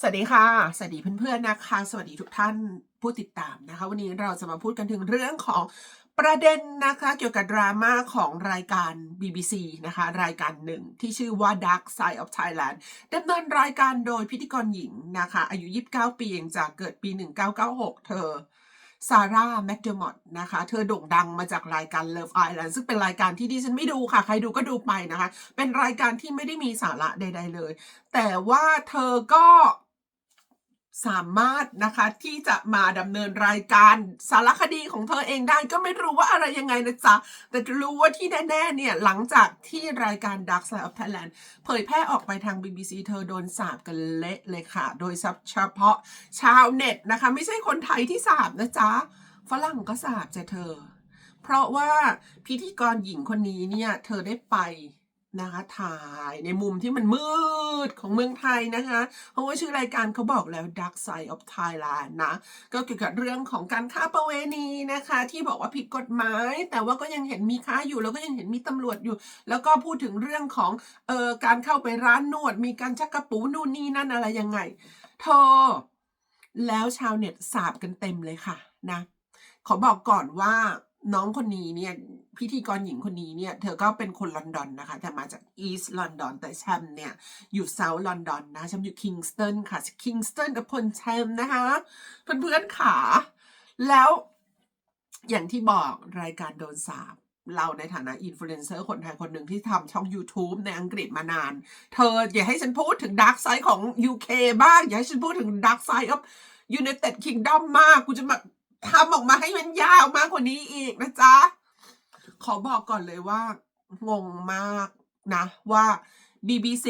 สวัสดีค่ะ สวัสดีเพื่อนๆนะคะ สวัสดีทุกท่านผู้ติดตามนะคะ วันนี้เราจะมาพูดกันถึงเรื่องของประเด็นนะคะเกี่ยวกับดราม่าของรายการ BBC นะคะ รายการหนึ่งที่ชื่อว่า Dark Side of Thailand ดำเนินรายการโดยพิธีกรหญิงนะคะ อายุ 29 ปีเองจากเกิดปี 1996 เธอซาร่าแมคเดอร์มอตนะคะ เธอโด่งดังมาจากรายการ Love Island ซึ่งเป็นรายการที่ดิฉันไม่ดูค่ะ ใครดูก็ดูไปนะคะ เป็นรายการที่ไม่ได้มีสาระใด ๆ เลย แต่ว่าเธอก็ สามารถนะคะที่จะมาดำเนินรายการสารคดีของเธอเองได้ก็ไม่รู้ว่าอะไรยังไงนะจ๊ะ แต่รู้ว่าที่แน่ๆเนี่ยหลังจากที่รายการ Dark Side of Thailand เผยแพร่ออกไปทาง BBC เธอโดนสาบกันเละเลยค่ะ โดยเฉพาะชาวเน็ตนะคะ ไม่ใช่คนไทยที่สาบนะจ๊ะ ฝรั่งก็สาบจะเธอ เพราะว่าพิธีกรหญิงคนนี้เนี่ยเธอได้ไป นะคะ ถ่ายในมุมที่มันมืดของเมืองไทยนะคะ เพราะว่าชื่อรายการเขาบอกแล้ว Dark Side of Thailand นะ ก็เกี่ยวกับเรื่องของการค้าประเวณีนะคะ ที่บอกว่าผิดกฎหมาย แต่ว่าก็ยังเห็นมีค้าอยู่ แล้วก็ยังเห็นมีตำรวจอยู่ แล้วก็พูดถึงเรื่องของเอ่อการเข้าไปร้านนวด มีการชักกระปูนู่นนี่นั่นอะไรยังไงเธอแล้วชาวเน็ตสาบกันเต็มเลยค่ะนะขอบอกก่อนว่า น้องคนนี้เนี่ยพิธีกรหญิงคนนี้เนี่ย เธอก็เป็นคนลอนดอนนะคะ แต่มาจากอีสต์ลอนดอนแต่แชมเนี่ย อยู่เซาท์ลอนดอนนะแชมอยู่คิงสตันค่ะคิงสตันกับพลแชมนะคะเพื่อนๆขาแล้วอย่างที่บอกรายการโดนสาบเราในฐานะอินฟลูเอนเซอร์คนไทยคนหนึ่งที่ทำช่อง YouTube ในอังกฤษมานาน เธออย่าให้ฉันพูดถึงด a r k กไซ e ์ของ UK บ้าง อย่าให้ฉันพูดถึงด a r k กไซ e ์ of United Kingdom มาก กูจะแบบ ทำออกมาให้มันยาวมากกว่านี้อีกนะจ๊ะ ขอบอกก่อนเลยว่า งงมากนะ ว่า BBC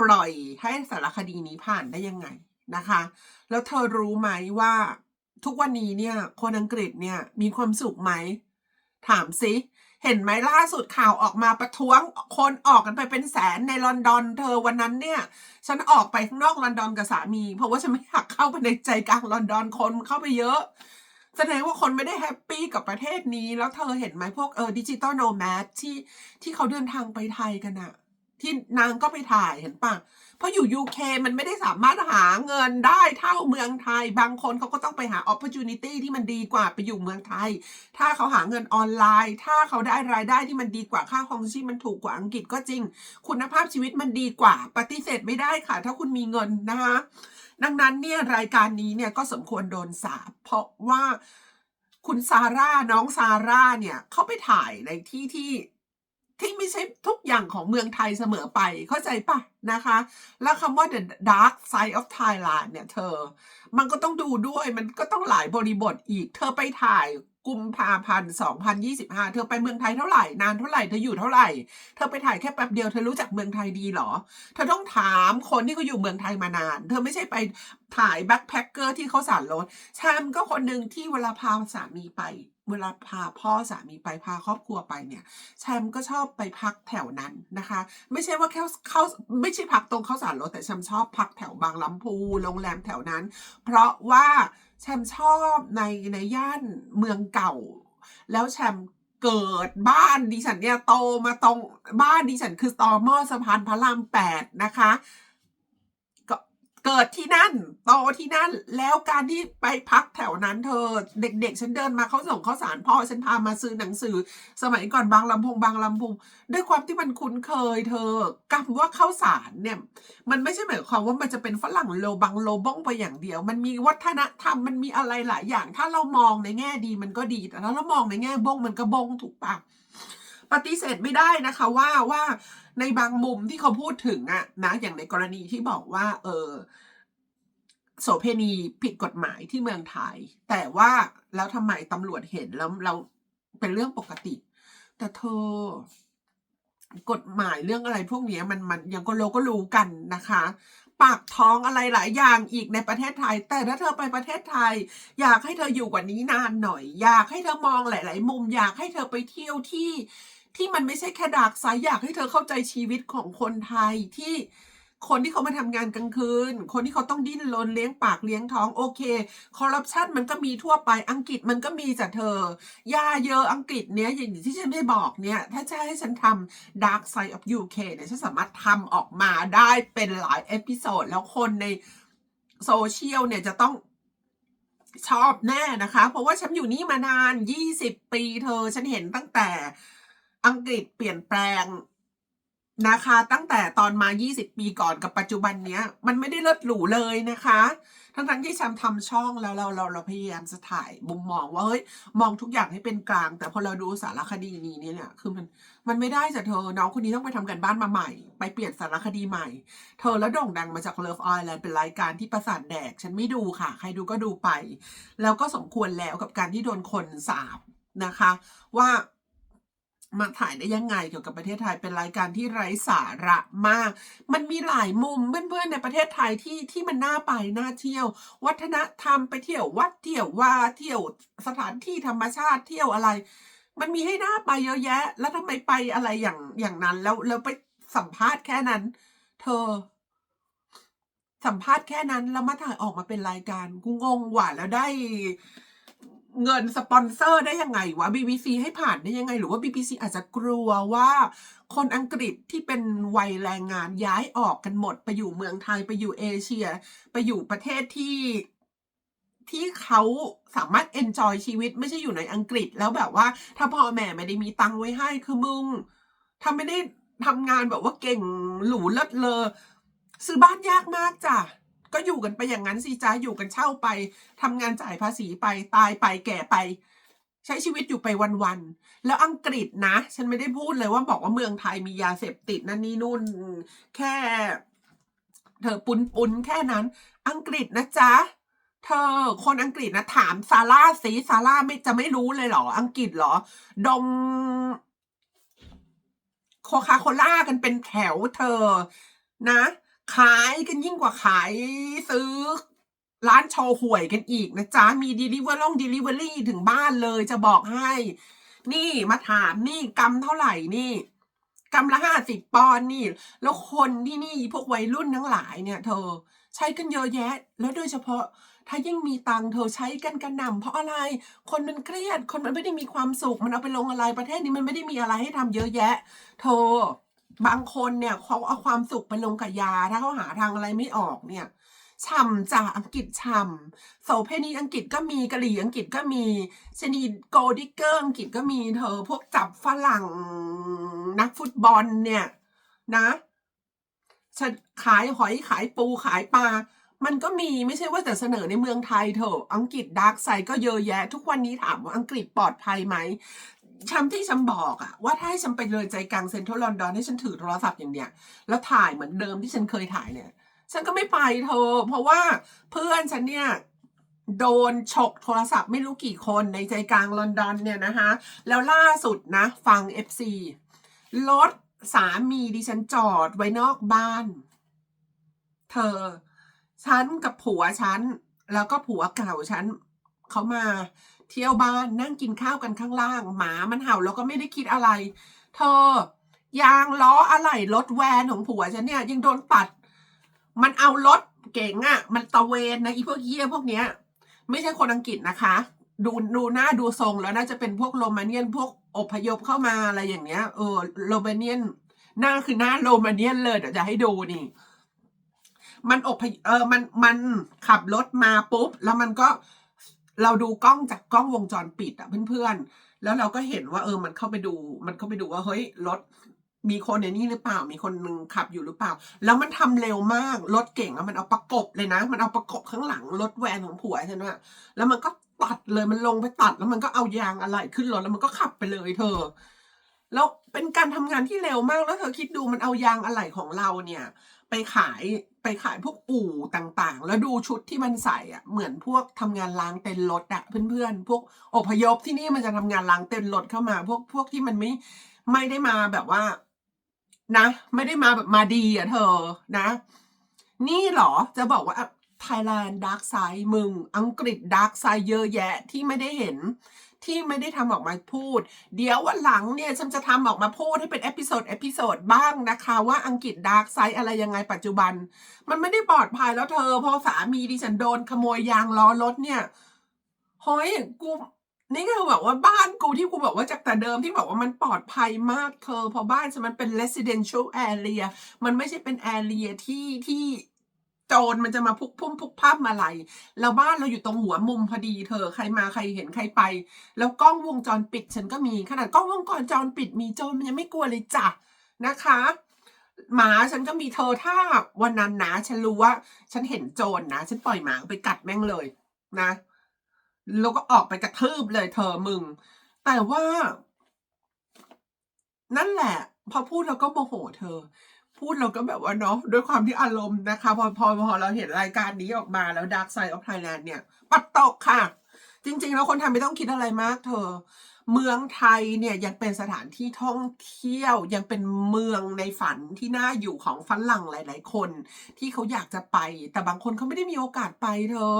ปล่อยให้สารคดีนี้ผ่านได้ยังไงนะคะ แล้วเธอรู้ไหมว่าทุกวันนี้เนี่ย คนอังกฤษเนี่ยมีความสุขไหม ถามสิ เห็นไหมล่าสุดข่าวออกมาประท้วงคนออกกันไปเป็นแสนในลอนดอน เธอวันนั้นเนี่ย ฉันออกไปข้างนอกลอนดอนกับสามี เพราะว่าฉันไม่อยากเข้าไปในใจกลางลอนดอนคนเข้าไปเยอะแสดงว่าคนไม่ได้แฮปปี้กับประเทศนี้ แล้วเธอเห็นไหมพวกเออดิจิตอลโนแมดที่ที่เขาเดินทางไปไทยกันอะที่นางก็ไปถ่ายเห็นปะ เพราะอยู่ UK มันไม่ได้สามารถหาเงินได้เท่าเมืองไทย บางคนเขาก็ต้องไปหา opportunity ที่มันดีกว่าไปอยู่เมืองไทย ถ้าเขาหาเงินออนไลน์ ถ้าเขาได้รายได้ที่มันดีกว่าค่าครองชีพมันถูกกว่าอังกฤษก็จริง คุณภาพชีวิตมันดีกว่า ปฏิเสธไม่ได้ค่ะ ถ้าคุณมีเงินนะคะดังนั้นเนี่ยรายการนี้เนี่ยก็สมควรโดนสาปเพราะว่าคุณซาร่าน้องซาร่าเนี่ยเขาไปถ่ายในที่ที่ ที่ไม่ใช่ทุกอย่างของเมืองไทยเสมอไปเข้าใจปะนะคะ แล้วคำว่า the dark side of Thailand เนี่ยเธอ มันก็ต้องดูด้วยมันก็ต้องหลายบริบทอีก เธอไปถ่ายกุมภาพันธ์2025 เธอไปเมืองไทยเท่าไหร่ นานเท่าไหร่ เธออยู่เท่าไหร่ เธอไปถ่ายแค่แป๊บเดียว เธอรู้จักเมืองไทยดีหรอ เธอต้องถามคนที่เขาอยู่เมืองไทยมานาน เธอไม่ใช่ไปถ่ายแบ็คแพคเกอร์ที่เขาสารรถแชมก็คนหนึ่งที่เวลาพาสามีไป เวลาพาพ่อสามีไปพาครอบครัวไปเนี่ย แชมป์ก็ชอบไปพักแถวนั้นนะคะ ไม่ใช่ว่าแค่เข้าไม่ใช่พักตรงเข้าสารรถแต่แชมป์ชอบพักแถวบางลำพูโรงแรมแถวนั้น เพราะว่าแชมป์ชอบในในย่านเมืองเก่า แล้วแชมป์เกิดบ้านดิฉันเนี่ยโตมาตรงบ้านดิฉันคือตอมอสะพานพระรามแปดนะคะ เกิดที่นั่นโตที่นั่น แล้วการที่ไปพักแถวนั้นเธอ เด็กๆ ฉันเดินมาเขาส่งข้าวสารพ่อฉันพามาซื้อหนังสือ สมัยก่อนบางลำพงบางลำพงด้วยความที่มันคุ้นเคย เธอคำว่าข้าวสารเนี่ย มันไม่ใช่หมายความว่ามันจะเป็นฝรั่งโลบังโลบ้องไปอย่างเดียว มันมีวัฒนธรรมมันมีอะไรหลายอย่าง ถ้าเรามองในแง่ดีมันก็ดีแต่ถ้าเรามองในแง่บ้งมันก็บ้งถูกปะ ปฏิเสธไม่ได้นะคะว่าว่าในบางมุมที่เขาพูดถึงอะนะอย่างในกรณีที่บอกว่า เออโสเพณีผิดกฎหมายที่เมืองไทย แต่ว่าแล้วทำไมตำรวจเห็นแล้วเราเป็นเรื่องปกติ แต่เธอกฎหมายเรื่องอะไรพวกนี้มันมันยังก็เราก็รู้กันนะคะ ปากท้องอะไรหลายอย่างอีกในประเทศไทย แต่ถ้าเธอไปประเทศไทย อยากให้เธออยู่กว่านี้นานหน่อย อยากให้เธอมองหลาย ๆ มุม อยากให้เธอไปเที่ยวที่ ที่มันไม่ใช่แค่ดากสายอยากให้เธอเข้าใจชีวิตของคนไทยที่ คนที่เขามาทำงานกลางคืน คนที่เขาต้องดิ้นรนเลี้ยงปากเลี้ยงท้องโอเคคอร์รัปชันมันก็มีทั่วไปอังกฤษมันก็มีจากเธอยาเยอะอังกฤษเนี้ยอย่างที่ฉันได้บอกเนี่ยถ้าจะให้ฉันทำ Dark Side of UK เนี่ยฉันสามารถทำออกมาได้เป็นหลายเอพิโซดแล้วคนในโซเชียลเนี่ยจะต้องชอบแน่นะคะ เพราะว่าฉันอยู่นี่มานาน 20 ปีเธอ ฉันเห็นตั้งแต่อังกฤษเปลี่ยนแปลง นะคะ ตั้งแต่ตอนมา 20 ปีก่อนกับปัจจุบันเนี้ย มันไม่ได้เลิศหรูเลยนะคะ ทั้งทั้งที่ฉันทำช่องแล้วเราเราเราพยายามจะถ่ายมุมมองว่าเฮ้ยมองทุกอย่างให้เป็นกลาง แต่พอเราดูสารคดีนี้เนี่ยคือมันมันไม่ได้จากเธอน้องคนนี้ต้องไปทำกันบ้านมาใหม่ ไปเปลี่ยนสารคดีใหม่ เธอแล้วโด่งดังมาจาก Love Island เป็นรายการที่ประสาทแดก ฉันไม่ดูค่ะ ใครดูก็ดูไป แล้วก็สมควรแล้วกับการที่โดนคนสาบนะคะ ว่า มาถ่ายได้ยังไงเกี่ยวกับประเทศไทยเป็นรายการที่ไร้สาระมาก มันมีหลายมุมเพื่อนๆในประเทศไทยที่ที่มันน่าไปน่าเที่ยว วัฒนธรรมไปเที่ยววัดเที่ยวว่าเที่ยวสถานที่ธรรมชาติเที่ยวอะไร มันมีให้น่าไปเยอะแยะ แล้วทำไมไปอะไรอย่างอย่างนั้น แล้วแล้วไปสัมภาษณ์แค่นั้น เธอ สัมภาษณ์แค่นั้นแล้วมาถ่ายออกมาเป็นรายการกูงงหว่ะแล้วได้ เงินสปอนเซอร์ได้ยังไงวะ BBC ให้ผ่านได้ยังไง หรือว่า BBC อาจจะกลัวว่า คนอังกฤษที่เป็นวัยแรงงานย้ายออกกันหมด ไปอยู่เมืองไทยไปอยู่เอเชีย ไปอยู่ประเทศที่ที่เขาสามารถ enjoy ชีวิตไม่ใช่อยู่ในอังกฤษ แล้วแบบว่า ถ้าพ่อแม่ไม่ได้มีตังค์ไว้ให้คือมึงถ้าไม่ได้ทำงานแบบว่าเก่งหรูเลิศเลอซื้อบ้านยากมากจ้ะ ก็อยู่กันไปอย่างนั้นสิจ้าอยู่กันเช่าไปทำงานจ่ายภาษีไปตายไปแก่ไป ใช้ชีวิตอยู่ไปวันๆแล้วอังกฤษนะ ฉันไม่ได้พูดเลยว่าบอกว่าเมืองไทยมียาเสพติดนั่นนี่นู่น แค่เธอปุนปุนๆแค่นั้น อังกฤษนะจ๊ะเธอคนอังกฤษนะถามซาร่าสิซาร่าไม่จะไม่รู้เลยเหรอ อังกฤษเหรอ ดมโคคาโคล่ากันเป็นแถวเธอนะ ขายกันยิ่งกว่าขายซื้อร้านโชว์หวยกันอีกนะจ๊ะ มี deliver ล่อง delivery ถึงบ้านเลยจะบอกให้ นี่มาถามนี่กำเท่าไหร่นี่กำละห้าสิบปอนนี่ แล้วคนที่นี่พวกวัยรุ่นทั้งหลายเนี่ย เธอ ใช้กันเยอะแยะ แล้วโดยเฉพาะ ถ้ายิ่งมีตังเธอใช้กันกระหน่ำเพราะอะไร คนมันเครียด คนมันไม่ได้มีความสุข มันเอาไปลงอะไรประเทศนี้มันไม่ได้มีอะไรให้ทำเยอะแยะ เธอ บางคนเนี่ยเขาเอาความสุขไปลงกับยา ถ้าเขาหาทางอะไรไม่ออกเนี่ยฉ่ำจากอังกฤษฉ่ำโสเพณีอังกฤษก็มีกะหรี่อังกฤษก็มีชนีโกดิเกอร์อังกฤษก็มีเธอ พวกจับฝรั่งนักฟุตบอลเนี่ยนะฉันขายหอยขายปูขายปลา มันก็มีไม่ใช่ว่าแต่เสนอในเมืองไทยเถอะ อังกฤษดาร์กไซก็เยอะแยะ ทุกวันนี้ถามว่าอังกฤษปลอดภัยไหม ฉันที่ฉันบอกอะว่าถ้าให้ฉันไปเลยใจกลางเซ็นทรัลลอนดอนให้ฉันถือโทรศัพท์อย่างเนี้ยแล้วถ่ายเหมือนเดิมที่ฉันเคยถ่ายเนี่ย ฉันก็ไม่ไปเธอ เพราะว่าเพื่อนฉันเนี่ยโดนฉกโทรศัพท์ไม่รู้กี่คนในใจกลางลอนดอนเนี่ยนะคะแล้วล่าสุดนะ ฟัง FC รถสามีดิฉันจอดไว้นอกบ้าน เธอ ฉันกับผัวฉัน แล้วก็ผัวเก่าฉันเขามา เที่ยวบ้านนั่งกินข้าวกันข้างล่าง หมามันเห่าแล้วก็ไม่ได้คิดอะไร เธอยางล้ออะไหล่รถแวนของผัวฉันเนี่ยยังโดนตัด มันเอารถเก๋งอะ่ะ มันตะเวนนะอีพวกเหี้ยพวกเนี้ย ไม่ใช่คนอังกฤษนะคะ ดูดูหน้าดูทรงแล้วน่าจะเป็นพวกโรมาเนียนพวกอพยพเข้ามาอะไรอย่างเนี้ยเออโรมาเนียนหน้าคือหน้าโรมาเนียนเลยเดี๋ยวจะให้ดูนี่มันอพยเออมันมันขับรถมาปุ๊บ แล้วมันก็ เราดูกล้องจากกล้องวงจรปิดอะเพื่อนๆ แล้วเราก็เห็นว่าเออมันเข้าไปดู มันเข้าไปดูว่าเฮ้ยรถมีคนในนี้หรือเปล่า มีคนหนึ่งขับอยู่หรือเปล่า แล้วมันทำเร็วมาก รถเก่งอะมันเอาประกบเลยนะ มันเอาประกบข้างหลังรถแวนของผัวใช่ไหมแล้วมันก็ตัดเลย มันลงไปตัด แล้วมันก็เอายางอะไรขึ้นรถแล้วมันก็ขับไปเลยเธอ แล้วเป็นการทำงานที่เร็วมาก แล้วเธอคิดดูมันเอายางอะไหล่ของเราเนี่ย ไปขาย ไปขายพวกอู่ต่างๆ แล้วดูชุดที่มันใส่อะเหมือนพวกทำงานล้างเต็นท์รถอะเพื่อนๆ พวกอพยพที่นี่มันจะทำงานล้างเต็นท์รถเข้ามา พวกพวกที่มันไม่ไม่ได้มาแบบว่า นะ ไม่ได้มาแบบมาดีอะเธอนะ นี่หรอจะบอกว่าไทยแลนด์ดาร์กไซด์มึง อังกฤษดาร์กไซด์เยอะแยะที่ไม่ได้เห็น ที่ไม่ได้ทำออกมาพูด เดี๋ยววันหลังเนี่ยฉันจะทำออกมาพูดให้เป็นเอพิโซดเอพิโซดบ้างนะคะ ว่าอังกฤษดาร์กไซด์อะไรยังไงปัจจุบัน มันไม่ได้ปลอดภัยแล้วเธอ พอสามีดิฉันโดนขโมยยางล้อรถเนี่ยเฮ้ยกูนี่ก็คือแบบว่าบ้านกูที่กูบอกว่าจากแต่เดิมที่บอกว่ามันปลอดภัยมากเธอ พอบ้านฉันมันเป็น residential area มันไม่ใช่เป็น area ที่ที่ โจรมันจะมาพุกพุ่มพุกพับอะไรแล้วบ้านเราอยู่ตรงหัวมุมพอดีเธอใครมาใครเห็นใครไป แล้วกล้องวงจรปิดฉันก็มีขนาดกล้องวงจรปิดมีโจรมันยังไม่กลัวเลยจ้ะนะคะ หมาฉันก็มีเธอถ้าวันนั้นนะฉันรู้ว่า ฉันเห็นโจรนะฉันปล่อยหมาไปกัดแม่งเลยนะแล้วก็ออกไปกระทืบเลยเธอมึง แต่ว่า นั่นแหละ พอพูดเราก็โมโหเธอ พูดเราก็แบบว่าเนาะด้วยความที่อารมณ์นะคะ พอพอพอเราเห็นรายการนี้ออกมาแล้ว Dark Side of Thailand เนี่ย ปัดตกค่ะ จริง ๆ แล้วคนไทยไม่ต้องคิดอะไรมากเธอ เมืองไทยเนี่ยยังเป็นสถานที่ท่องเที่ยวยังเป็นเมืองในฝันที่น่าอยู่ของฝรั่งหลาย ๆ คน ที่เขาอยากจะไป แต่บางคนเขาไม่ได้มีโอกาสไปเธอ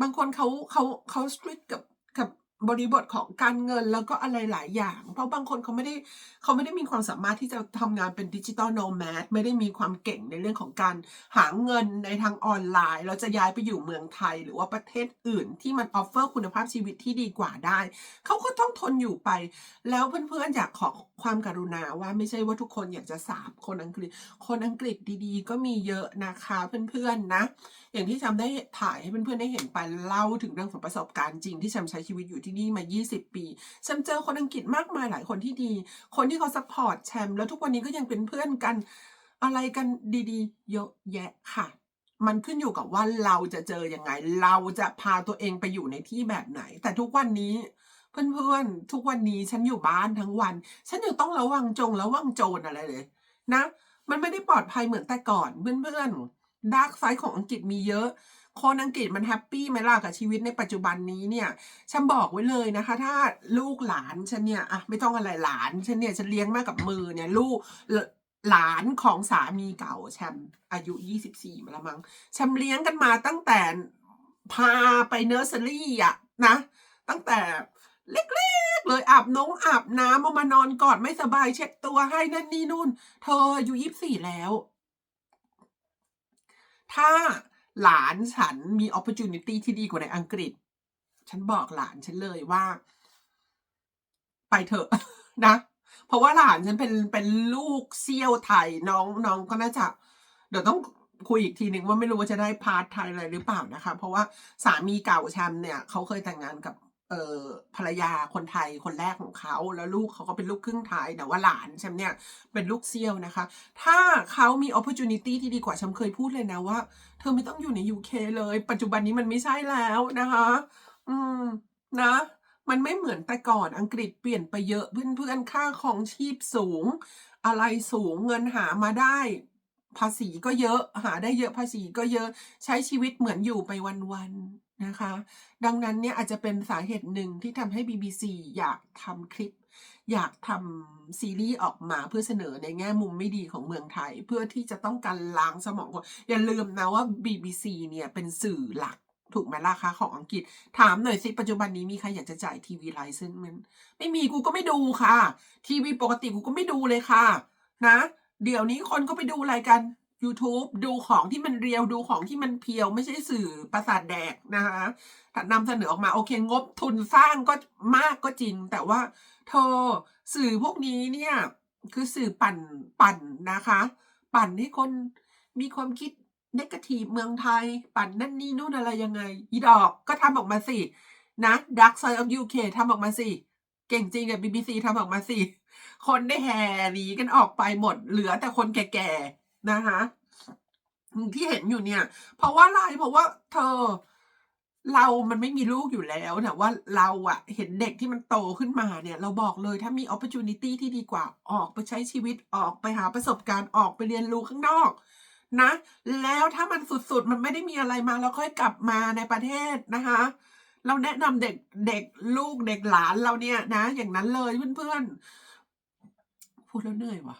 บางคนเขาเขาเขาสตรีทกับกับ บริบทของการเงินแล้วก็อะไรหลายอย่าง เพราะบางคนเขาไม่ได้เขาไม่ได้มีความสามารถที่จะทำงานเป็นดิจิตอลโนแมดไม่ได้มีความเก่งในเรื่องของการหาเงินในทางออนไลน์แล้วจะย้ายไปอยู่เมืองไทย หรือว่าประเทศอื่นที่มันออฟเฟอร์คุณภาพชีวิตที่ดีกว่าได้ เขาก็ต้องทนอยู่ไป แล้วเพื่อนๆอยากขอความกรุณาว่าไม่ใช่ว่าทุกคนอยากจะสาบคนอังกฤษ คนอังกฤษดีๆ ก็มีเยอะนะคะเพื่อนๆนะ อย่างที่จำได้ถ่ายให้เพื่อนๆได้เห็นไปเล่าถึงเรื่องของประสบการณ์จริงที่ฉันใช้ชีวิตอยู่ที่นี่มา 20 ปีฉันเจอคนอังกฤษมากมายหลายคนที่ดี คนที่เขาซัพพอร์ตแชมป์แล้วทุกวันนี้ก็ยังเป็นเพื่อนกันอะไรกันดีๆ เยอะแยะค่ะ มันขึ้นอยู่กับว่าเราจะเจอยังไง เราจะพาตัวเองไปอยู่ในที่แบบไหน แต่ทุกวันนี้เพื่อนๆ ทุกวันนี้ฉันอยู่บ้านทั้งวัน ฉันยังต้องระวังจงระวังโจรอะไรเลย นะ มันไม่ได้ปลอดภัยเหมือนแต่ก่อนเพื่อนๆ ดาร์กไซด์ของอังกฤษมีเยอะคนอังกฤษมันแฮปปี้ไหมล่ะกับชีวิตในปัจจุบันนี้เนี่ย ฉันบอกไว้เลยนะคะ ถ้าลูกหลานฉันเนี่ยอะไม่ต้องอะไรหลานฉันเนี่ยฉันเลี้ยงมากับมือเนี่ยลูกหลานของสามีเก่าแชมอายุ 24 มาล้วมั้งแชมเลี้ยงกันมาตั้งแต่พาไปเนอร์เซอรี่อะนะ ตั้งแต่เล็กๆ เลยอาบน้องอาบน้ำเอามานอนกอดไม่สบายเช็ดตัวให้นั่นนี่นู่น เธออายุยี่สี่แล้ว ถ้าหลานฉันมี opportunity ที่ดีกว่าในอังกฤษ ฉันบอกหลานฉันเลยว่า ไปเถอะนะ เพราะว่าหลานฉันเป็นเป็นลูกเซี่ยวไทยน้องน้องก็น่าจะ เดี๋ยวต้องคุยอีกทีหนึ่งว่าไม่รู้ว่าจะได้พาร์ทไทยอะไรหรือเปล่านะคะ เพราะว่าสามีเก่าแชมป์เนี่ยเขาเคยแต่งงานกับ เออภรรยาคนไทยคนแรกของเขา แล้วลูกเขาก็เป็นลูกครึ่งไทย แต่ว่าหลานแชมเนี่ยเป็นลูกเซี่ยวนะคะ ถ้าเขามี opportunity ที่ดีกว่าแชมเคยพูดเลยนะว่า เธอไม่ต้องอยู่ใน UK เลย ปัจจุบันนี้มันไม่ใช่แล้วนะคะ อืมนะ มันไม่เหมือนแต่ก่อนอังกฤษเปลี่ยนไปเยอะเพื่อนๆค่าของชีพสูง อะไรสูงเงินหามาได้ ภาษีก็เยอะหาได้เยอะภาษีก็เยอะใช้ชีวิตเหมือนอยู่ไปวันๆนะคะ ดังนั้นเนี่ยอาจจะเป็นสาเหตุหนึ่งที่ทำให้ BBC อยากทำคลิป อยากทำซีรีส์ออกมาเพื่อเสนอในแง่มุมไม่ดีของเมืองไทย เพื่อที่จะต้องการล้างสมองคนอย่าลืมนะว่า BBC เนี่ยเป็นสื่อหลักถูกไหมล่ะคะของอังกฤษ ถามหน่อยสิ ปัจจุบันนี้มีใครอยากจะจ่ายทีวีไลเซนส์มัน ไม่มีกูก็ไม่ดูค่ะ ทีวีปกติกูก็ไม่ดูเลยค่ะ นะ เดี๋ยวนี้คนก็ไปดูอะไรกัน YouTube ดูของที่มันเรียวดูของที่มันเพียว ไม่ใช่สื่อประสาทแดกนะคะนำเสนอออกมาโอเคงบทุนสร้างก็มากก็จริง แต่ว่าเธอสื่อพวกนี้เนี่ยคือสื่อปั่นปั่นนะคะ ปั่นให้คนมีความคิดนกาทีเมืองไทย ปั่นนั่นนี่นู่นอะไรยังไง อีดอกก็ทำออกมาสินะ Dark Side of UK ทำออกมาสิ เก่งจริงอะ BBC ทำออกมาสิ คนได้แห่หนีกันออกไปหมด เหลือแต่คนแก่ๆนะคะที่เห็นอยู่เนี่ย เพราะว่าอะไรเพราะว่าเธอ เรามันไม่มีลูกอยู่แล้วนะว่าเราอะเห็นเด็กที่มันโตขึ้นมาเนี่ย เราบอกเลยถ้ามี opportunity ที่ดีกว่าออกไปใช้ชีวิตออกไปหาประสบการณ์ออกไปเรียนรู้ข้างนอกนะ แล้วถ้ามันสุดๆ มันไม่ได้มีอะไรมาแล้วค่อยกลับมาในประเทศนะคะ เราแนะนำเด็กเด็กลูกเด็กหลานเราเนี่ยนะ อย่างนั้นเลยเพื่อนๆ พูดแล้วเหนื่อยว่ะ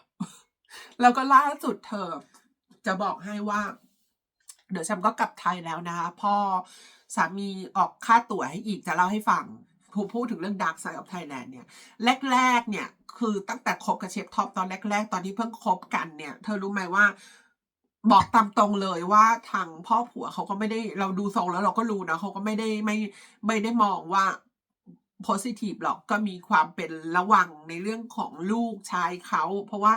แล้วก็ล่าสุดเธอจะบอกให้ว่า เดี๋ยวฉันก็กลับไทยแล้วนะคะพ่อสามีออกค่าตั๋วให้อีกจะเล่าให้ฟังเพูพูดถึงเรื่อง Dark Side of Thailand เนี่ยแรกๆเนี่ยคือตั้งแต่คบกับเชฟท็อปตอนแรก ๆ ตอนที่เพิ่งคบกันเนี่ย เธอรู้ไหมว่า บอกตามตรงเลยว่าทางพ่อผัวเขาก็ไม่ได้เราดูทรงแล้วเราก็รู้นะเขาก็ไม่ได้ไม่ไม่ได้มองว่า โพซิทีฟหรอกก็มีความเป็นระวังในเรื่องของลูกชายเขา เพราะว่า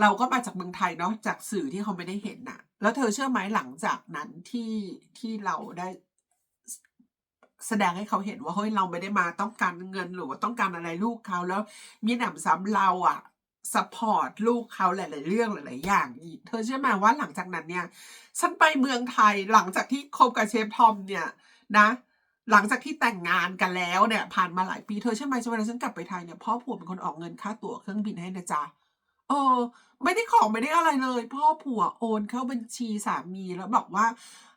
เราก็มาจากเมืองไทยเนาะจากสื่อที่เขาไม่ได้เห็นน่ะ แล้วเธอเชื่อไหมหลังจากนั้นที่ที่เราได้แสดงให้เขาเห็นว่าเฮ้ยเราไม่ได้มาต้องการเงินหรือว่าต้องการอะไรลูกเขาแล้วมิหนำซ้ำเราอะซัปอร์ตลูกเขาหลาย ๆ เรื่องหลาย ๆ อย่างอีก เธอเชื่อไหมว่าหลังจากนั้นเนี่ย ฉันไปเมืองไทยหลังจากที่คบกับเชฟทอมเนี่ยนะ หลังจากที่แต่งงานกันแล้วเนี่ยผ่านมาหลายปีเธอใช่ไหมเวลาฉันกลับไปไทยเนี่ยพ่อผัวเป็นคนออกเงินค่าตั๋วเครื่องบินให้นะจ๊ะเออ ไม่ได้ของไม่ได้อะไรเลย พ่อผัวโอนเข้าบัญชีสามีแล้วบอกว่า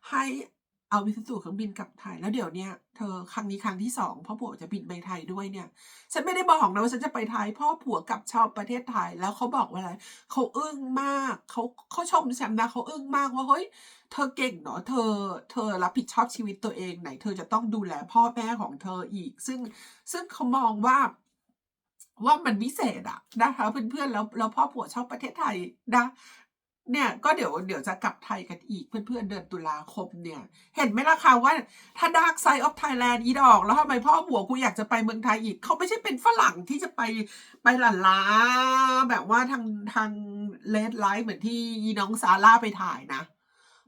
ให้ เอาไปซื้อตั๋วเครื่องบินกลับไทยแล้วเดี๋ยวเนี่ยเธอครั้งนี้ครั้งที่2พ่อผัวจะบินไปไทยด้วยเนี่ย ฉันไม่ได้บอกนะว่าฉันจะไปไทยพ่อผัวกลับชอบประเทศไทยแล้วเขาบอกว่าอะไรเขาอึ้งมากเขาเขาชมฉันนะเขาอึ้งมากว่าเฮ้ยเธอเก่งเนาะเธอ เธอรับผิดชอบชีวิตตัวเองไหน เธอจะต้องดูแลพ่อแม่ของเธออีก ซึ่งซึ่งเขามองว่าว่ามันวิเศษอะนะคะเพื่อนๆแล้วแล้วพ่อผัวชอบประเทศไทยนะ เนี่ยก็เดี๋ยวเดี๋ยวจะกลับไทยกันอีกเพื่อนๆเดือนตุลาคมเนี่ย เห็นไหมล่ะคะว่าถ้าดาร์กไซด์ออฟไทยแลนด์อีดอก แล้วทำไมพ่อผัวกูอยากจะไปเมืองไทยอีก เขาไม่ใช่เป็นฝรั่งที่จะไปไปหลันล้าแบบว่าทางทางเลดไลท์เหมือนที่อีน้องซาร่าไปถ่ายนะ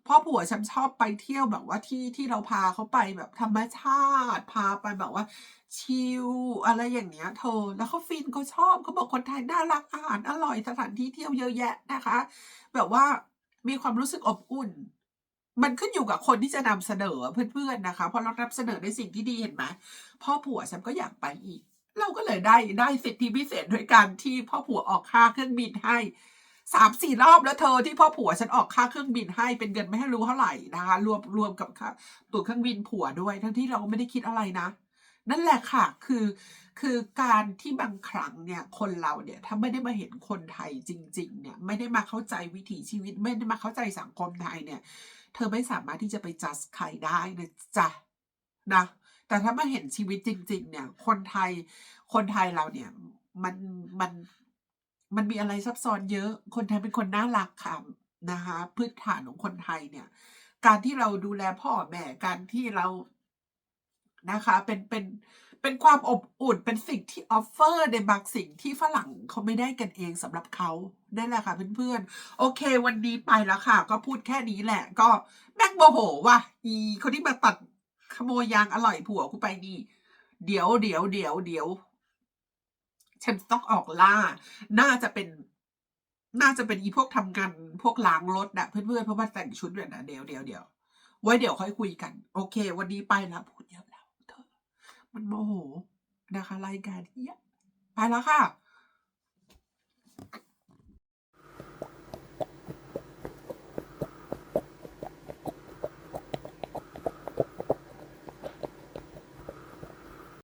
พ่อผัวฉันชอบไปเที่ยวแบบว่าที่ที่เราพาเขาไปแบบธรรมชาติ พาไปแบบว่า ชิลอะไรอย่างเงี้ย เธอ แล้วเขาฟินเขาชอบเขาบอกคนไทยน่ารักอาหารอร่อยสถานที่เที่ยวเยอะแยะนะคะ แบบว่ามีความรู้สึกอบอุ่น มันขึ้นอยู่กับคนที่จะนำเสนอเพื่อนๆนะคะพอเรานำเสนอในสิ่งที่ดีเห็นไหมพ่อผัวฉันก็อยากไปอีก เราก็เลยได้ได้สิทธิพิเศษด้วยการที่พ่อผัวออกค่าเครื่องบินให้ 3-4รอบแล้วเธอที่พ่อผัวฉันออกค่าเครื่องบินให้เป็นเงินไม่ให้รู้เท่าไหร่นะคะรวมรวมกับค่าตั๋วเครื่องบินผัวด้วย ทั้งที่เราก็ไม่ได้คิดอะไรนะ นั่นแหละค่ะคือคือการที่บางครั้งเนี่ยคนเราเนี่ยถ้าไม่ได้มาเห็นคนไทยจริง ๆ เนี่ยไม่ได้มาเข้าใจวิถีชีวิต ไม่ได้มาเข้าใจสังคมไทยเนี่ย เธอไม่สามารถที่จะไป judge ใครได้นะจ๊ะนะแต่ถ้ามาเห็นชีวิตจริง ๆ เนี่ย คนไทยคนไทยเราเนี่ยมันมัน มันมีอะไรซับซ้อนเยอะ คนไทยเป็นคนน่ารักค่ะนะคะพื้นฐานของคนไทยเนี่ย การที่เราดูแลพ่อแม่การที่เรานะคะ เป็นเป็นเป็นความอบอุ่นเป็นสิ่งที่ออฟเฟอร์ในบางสิ่งที่ฝรั่งเขาไม่ได้กันเองสำหรับเขานั่นแหละค่ะเพื่อนๆ โอเค วันนี้ไปแล้วค่ะ ก็พูดแค่นี้แหละ ก็แม่งโมโหว่ะอีคนที่มาตัดขโมยยางอร่อยผัวกูไปนี่ เดี๋ยวเดี๋ยวเดี๋ยวเดี๋ยว ฉันต้องออกล่า น่าจะเป็น น่าจะเป็นอีพวกทำงานพวกล้างรถน่ะเพื่อนๆเพราะว่าแต่งชุดแบบนั้นเดี๋ยวเดี๋ยวเดี๋ยวไว้เดี๋ยวค่อยคุยกัน โอเค วันนี้ไปแล้วพูดเยอะแล้วเธอมันโมโหนะคะรายการเหี้ยไปแล้วค่ะ